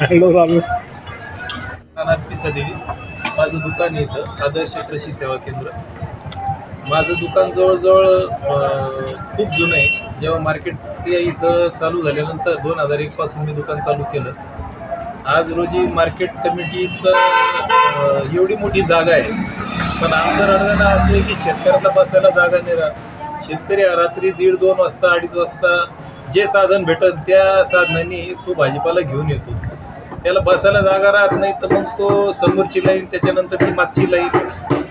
Hello आम्ही अनाथ पिसादेवी माझं दुकान आहे इथं आदर्श कृषी सेवा केंद्र. माझं दुकान जवळजवळ खूप जुनं आहे. जेव्हा मार्केटचे इथं चालू झाल्यानंतर दोन हजार एकपासून मी दुकान चालू केलं. आज रोजी मार्केट कमिटीचं एवढी मोठी जागा आहे. पण आमचं रडगाणं असं आहे की शेतकऱ्याला बसायला जागा नाही राहत. शेतकरी हा रात्री दीड दोन वाजता अडीच वाजता जे साधन भेटल त्या साधनांनी तो भाजीपाला घेऊन येतो. त्याला बसायला जागा राहत नाही तर मग तो समोरची लाईन त्याच्यानंतरची मागची लाईन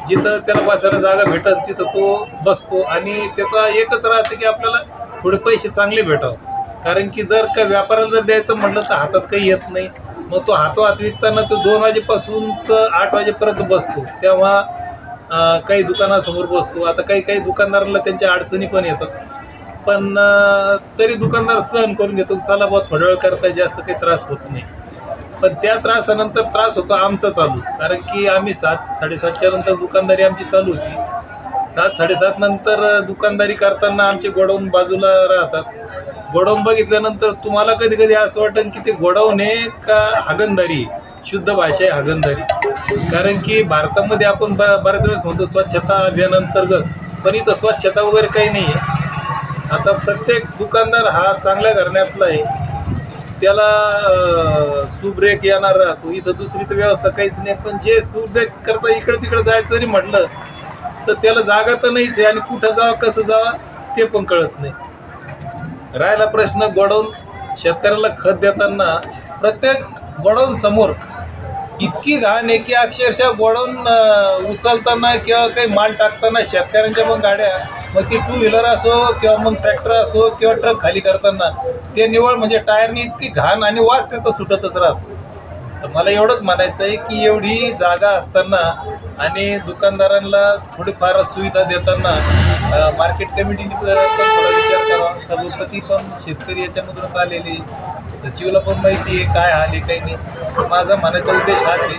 जिथं त्याला बसायला जागा भेटत तिथं तो बसतो आणि त्याचा एकच राहतं की आपल्याला थोडे पैसे चांगले भेटावं. कारण की जर का व्यापाराला जर द्यायचं म्हटलं तर हातात काही येत नाही. मग तो हातोहात विकताना तो दोन वाजेपासून तर आठ वाजेपर्यंत बसतो. तेव्हा काही दुकानासमोर बसतो. आता काही काही दुकानदाराला त्यांच्या अडचणी पण येतात. पण तरी दुकानदार सहन करून घेतो चला बुवा थोड्या वेळ करता जास्त काही त्रास होत नाही. पण त्या त्रासानंतर त्रास होतो आमचा चालू. कारण की आम्ही सात साडेसातच्या नंतर दुकानदारी आमची चालू होती. सात साडेसात नंतर दुकानदारी करताना आमचे गोडाऊन बाजूला राहतात. गोडाऊन बघितल्यानंतर तुम्हाला कधी कधी असं वाटतं की ते गोडाऊन आहे का हागणदारी आहे? शुद्ध भाषा आहे हागणदारी. कारण की भारतामध्ये आपण ब बऱ्याच वेळेस म्हणतो स्वच्छता अभियानांतर्गत. पण इथं स्वच्छता वगैरे काही नाही आहे आता प्रत्येक दुकानदार हा चांगल्या करण्यातला आहे. त्याला सुब्रेक येणार राहतो इथं दुसरी तर व्यवस्था काहीच नाही. पण जे सुब्रेक करता इकडे तिकडे जायचं जरी म्हटलं तर त्याला जागा तर नाहीच आहे आणि कुठं जावं कसं जावं ते पण कळत नाही. राहिला प्रश्न गोडवून शेतकऱ्याला खत देताना प्रत्येक गोडवून समोर इतकी घाण आहे की अक्षरशः वळून उचलताना किंवा काही माल टाकताना शेतकऱ्यांच्या पण गाड्या मग ती टू व्हीलर असो किंवा मग ट्रॅक्टर असो किंवा ट्रक खाली करताना ते निवळ म्हणजे टायरनी इतकी घाण आणि वास त्याचा सुटतच राहतो. तर मला एवढंच म्हणायचं आहे की एवढी जागा असताना आणि दुकानदारांना थोडीफार सुविधा देताना मार्केट कमिटीने थोडा विचार करावा. सभापती पण शेतकरी याच्यामधूनच आलेली. सचिवला पण माहिती आहे काय आले काही नाही. माझा म्हणायचा उद्देश हाच आहे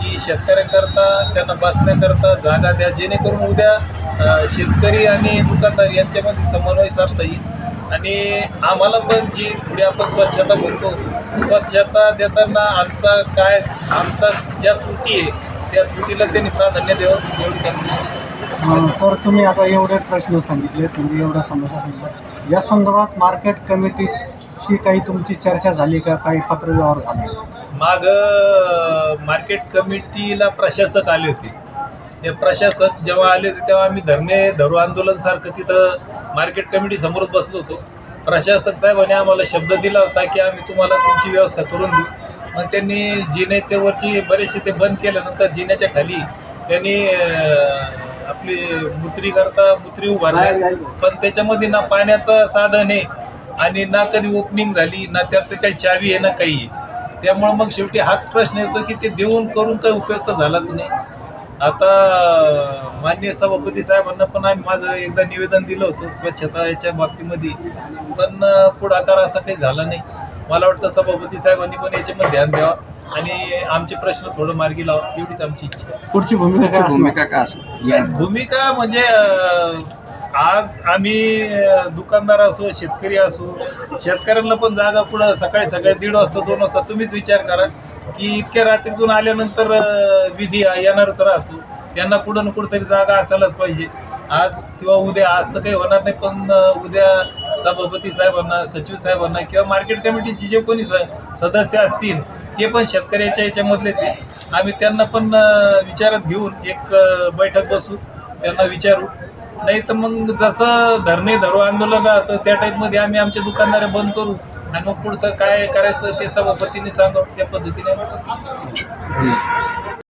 की शेतकऱ्यांकरता त्यांना बसण्याकरता जागा द्या जेणेकरून उद्या शेतकरी आणि दुकानदार यांच्यामध्ये समन्वय साधता येईल. आणि आम्हाला पण जी पुढे आपण स्वच्छता बोलतो स्वच्छता देताना आमचा काय आमचा ज्या त्रुटी आहे त्या त्रुटीला त्यांनी प्राधान्य द्यावं एवढी त्यांची सर तुम्ही आता एवढे प्रश्न सांगितले तुम्ही एवढ्या समस्या सांगितल्या. या संदर्भात मार्केट कमिटी कमिटीशी काही तुमची चर्चा झाली का? काही पत्रव्यवहार झाला? माग मार्केट कमिटीला प्रशासक आले होते. ते प्रशासक जेव्हा आले होते तेव्हा आम्ही धरणे धरू आंदोलनसारखं तिथं मार्केट कमिटी समोर बसलो होतो. प्रशासक साहेबांनी आम्हाला शब्द दिला होता की आम्ही तुम्हाला तुमची व्यवस्था करून देऊ. मग त्यांनी जिन्याच्या वरची बरेचसे ते बंद केल्यानंतर जिन्याच्या खाली त्यांनी आपली मुत्री करता मुत्री उभारल्या. पण त्याच्यामध्ये ना पाण्याचं साधन आहे. आणि ना कधी ओपनिंग झाली ना त्याचं काही चावी आहे ना काही आहे. त्यामुळं मग शेवटी हाच प्रश्न येतो की ते देऊन करून काही उपयोग तर झालाच नाही. आता माननीय सभापती साहेबांना पण आम्ही माझं एकदा निवेदन दिलं होतं स्वच्छता याच्या बाबतीमध्ये. पण पुढाकार असा काही झाला नाही. मला वाटतं सभापती साहेबांनी पण याच्यामध्ये ध्यान द्यावं आणि आमचे प्रश्न थोडं मार्गी लावा एवढीच आमची इच्छा पुढची भूमिका? भूमिका काय असेल भूमिका म्हणजे आज आम्ही दुकानदार असो शेतकरी असो शेतकऱ्यांना पण जागा पुढं सकाळी सकाळी दीड वाजता दोन वाजता तुम्हीच विचार करा की इतक्या रात्रीतून आल्यानंतर विधी हा येणारच राहतो. त्यांना कुठं ना कुठंतरी जागा असायलाच पाहिजे. आज किंवा उद्या आज तर काही होणार नाही पण उद्या सभापती साहेबांना सचिव साहेबांना किंवा मार्केट कमिटीचे जे कोणी सदस्य असतील ते पण शेतकऱ्याच्या याच्यामधलेच आहे. आम्ही त्यांना पण विचारात घेऊन एक बैठक बसू त्यांना विचारू. नाही तर मग जसं धरणे धरू आंदोलन राहतं त्या टाईपमध्ये आम्ही आमच्या दुकानदारे बंद करू आणि मग पुढचं काय करायचं ते सभापतीने सांगावं त्या पद्धतीने आम्ही करू.